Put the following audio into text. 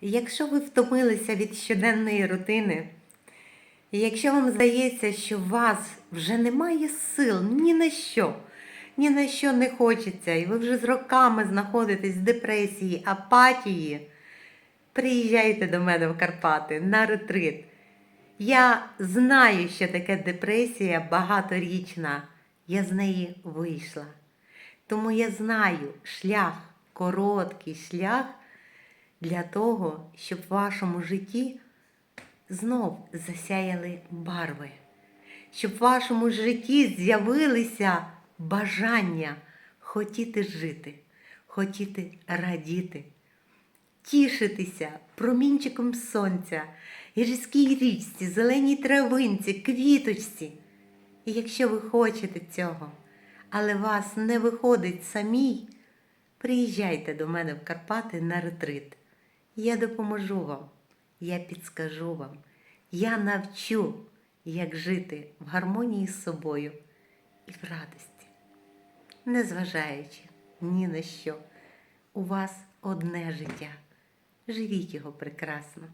Якщо ви втомилися від щоденної рутини, і якщо вам здається, що у вас вже немає сил ні на що, ні на що не хочеться, і ви вже з роками знаходитесь в депресії, апатії, приїжджайте до мене в Карпати на ретрит. Я знаю, що таке депресія багаторічна. Я з неї вийшла. Тому я знаю шлях, короткий шлях для того, щоб в вашому житті знов засяяли барви, щоб в вашому житті з'явилися бажання хотіти жити, хотіти радіти, тішитися промінчиком сонця, гірській річці, зеленій травинці, квіточці. І якщо ви хочете цього, але вас не виходить самій, приїжджайте до мене в Карпати на ретрит. Я допоможу вам, я підскажу вам, я навчу, як жити в гармонії з собою і в радості, незважаючи ні на що. У вас одне життя. Живіть його прекрасно.